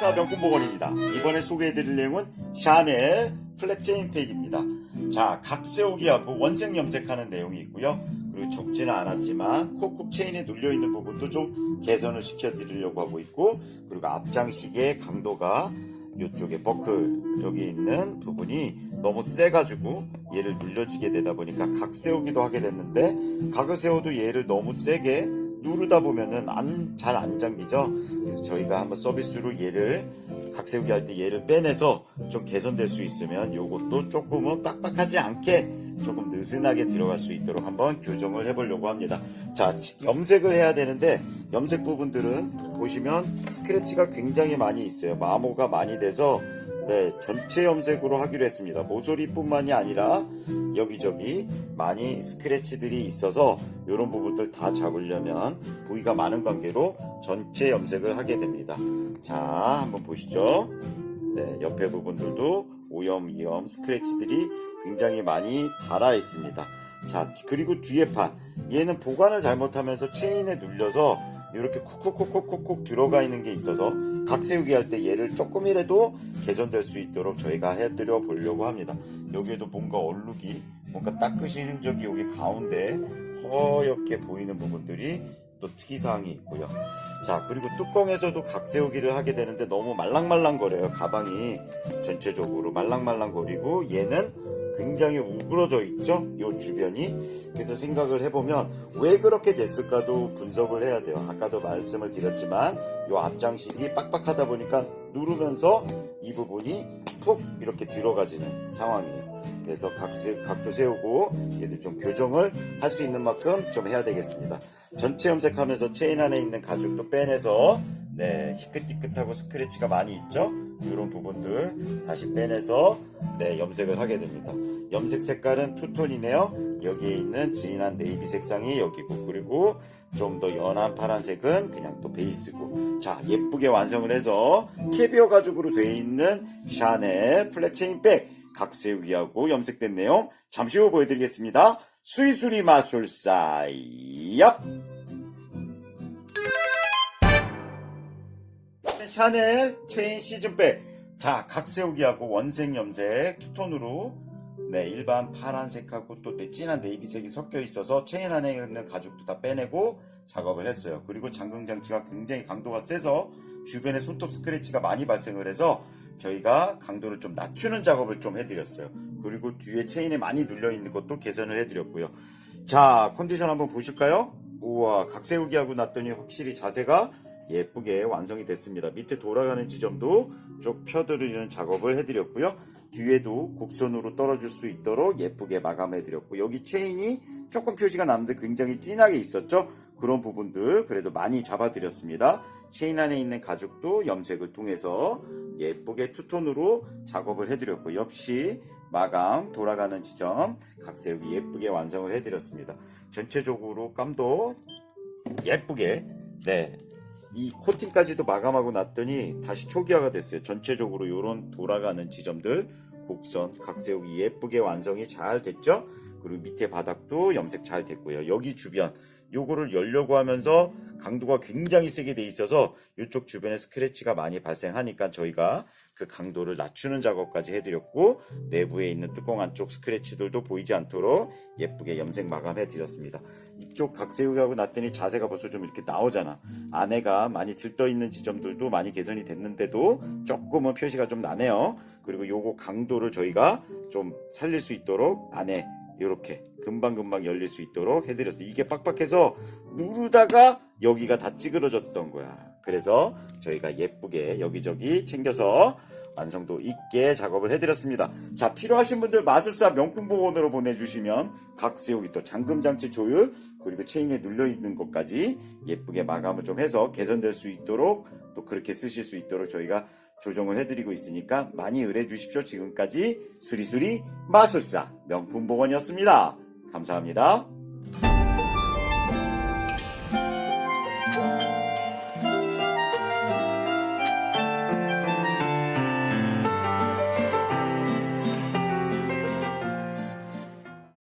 자, 명품보건입니다. 이번에 소개해드릴 내용은 샤넬 플랩 체인팩입니다. 자, 각 세우기하고 원색 염색하는 내용이 있고요. 그리고 적지는 않았지만 콕콕 체인에 눌려있는 부분도 좀 개선을 시켜드리려고 하고 있고 그리고 앞장식의 강도가 이쪽에 버클 여기 있는 부분이 너무 세가지고 얘를 눌려지게 되다 보니까 각 세우기도 하게 됐는데 각을 세워도 얘를 너무 세게 누르다 보면은 안, 잘 안 잠기죠. 그래서 저희가 한번 서비스로 얘를 각 세우기 할 때 얘를 빼내서 좀 개선될 수 있으면 요것도 조금은 빡빡하지 않게 조금 느슨하게 들어갈 수 있도록 한번 교정을 해보려고 합니다. 자, 염색을 해야 되는데 염색 부분들은 보시면 스크래치가 굉장히 많이 있어요. 마모가 많이 돼서 네, 전체 염색으로 하기로 했습니다. 모서리뿐만이 아니라 여기저기 많이 스크래치들이 있어서 이런 부분들 다 잡으려면 부위가 많은 관계로 전체 염색을 하게 됩니다. 자, 한번 보시죠. 네, 옆에 부분들도 오염, 이염, 스크래치들이 굉장히 많이 달아 있습니다. 자, 그리고 뒤에 판. 얘는 보관을 잘못하면서 체인에 눌려서 이렇게 쿡쿡쿡쿡쿡 들어가 있는 게 있어서 각 세우기 할 때 얘를 조금이라도 개선될 수 있도록 저희가 해드려 보려고 합니다. 여기에도 뭔가 얼룩이 뭔가 닦으신 흔적이 여기 가운데 허옇게 보이는 부분들이 또 특이사항이 있고요. 자, 그리고 뚜껑에서도 각 세우기를 하게 되는데 너무 말랑말랑거려요. 가방이 전체적으로 말랑말랑거리고 얘는 굉장히 우그러져 있죠? 이 주변이. 그래서 생각을 해보면 왜 그렇게 됐을까도 분석을 해야 돼요. 아까도 말씀을 드렸지만 이 앞장식이 빡빡하다 보니까 누르면서 이 부분이 푹 이렇게 들어가지는 상황이에요. 그래서 각, 세, 각도 세우고 얘들 좀 교정을 할 수 있는 만큼 좀 해야 되겠습니다. 전체 염색하면서 체인 안에 있는 가죽도 빼내서 네 희끗희끗하고 스크래치가 많이 있죠. 이런 부분들 다시 빼내서 네 염색을 하게 됩니다. 염색 색깔은 투톤이네요. 여기에 있는 진한 네이비 색상이 여기고 그리고 좀 더 연한 파란색은 그냥 또 베이스고 자 예쁘게 완성을 해서 캐비어 가죽으로 되어 있는 샤넬 플랫 체인 백 각세우기하고 염색된 내용 잠시 후 보여드리겠습니다. 수리수리 마술사 얍! 샤넬 체인 시즌백. 자 각세우기하고 원색 염색 투톤으로. 네 일반 파란색하고 또 진한 네이비색이 섞여 있어서 체인 안에 있는 가죽도 다 빼내고 작업을 했어요. 그리고 잠금 장치가 굉장히 강도가 세서 주변에 손톱 스크래치가 많이 발생을 해서 저희가 강도를 좀 낮추는 작업을 좀 해드렸어요. 그리고 뒤에 체인에 많이 눌려 있는 것도 개선을 해드렸고요. 자 컨디션 한번 보실까요? 우와 각세우기하고 났더니 확실히 자세가 예쁘게 완성이 됐습니다. 밑에 돌아가는 지점도 쭉 펴드리는 작업을 해드렸고요. 뒤에도 곡선으로 떨어질 수 있도록 예쁘게 마감해드렸고 여기 체인이 조금 표시가 남는데 굉장히 진하게 있었죠. 그런 부분들 그래도 많이 잡아드렸습니다. 체인 안에 있는 가죽도 염색을 통해서 예쁘게 투톤으로 작업을 해드렸고 역시 마감 돌아가는 지점 각세우기 예쁘게 완성을 해드렸습니다. 전체적으로 감도 예쁘게 네. 이 코팅까지도 마감하고 났더니 다시 초기화가 됐어요. 전체적으로 이런 돌아가는 지점들 곡선 각세우기 예쁘게 완성이 잘 됐죠. 그리고 밑에 바닥도 염색 잘 됐고요. 여기 주변 요거를 열려고 하면서 강도가 굉장히 세게 돼 있어서 이쪽 주변에 스크래치가 많이 발생하니까 저희가 그 강도를 낮추는 작업까지 해드렸고 내부에 있는 뚜껑 안쪽 스크래치들도 보이지 않도록 예쁘게 염색 마감해 드렸습니다. 이쪽 각세우기하고 났더니 자세가 벌써 좀 이렇게 나오잖아. 안에가 많이 들떠 있는 지점들도 많이 개선이 됐는데도 조금은 표시가 좀 나네요. 그리고 요거 강도를 저희가 좀 살릴 수 있도록 안에 이렇게 금방금방 열릴 수 있도록 해드렸어요. 이게 빡빡해서 누르다가 여기가 다 찌그러졌던 거야. 그래서 저희가 예쁘게 여기저기 챙겨서 완성도 있게 작업을 해드렸습니다. 자, 필요하신 분들 마술사 명품보건으로 보내주시면 각 세우기 또 잠금장치 조율 그리고 체인에 눌려있는 것까지 예쁘게 마감을 좀 해서 개선될 수 있도록 또 그렇게 쓰실 수 있도록 저희가 조정을 해드리고 있으니까 많이 의뢰 주십시오. 지금까지 수리수리 마술사 명품보건이었습니다. 감사합니다.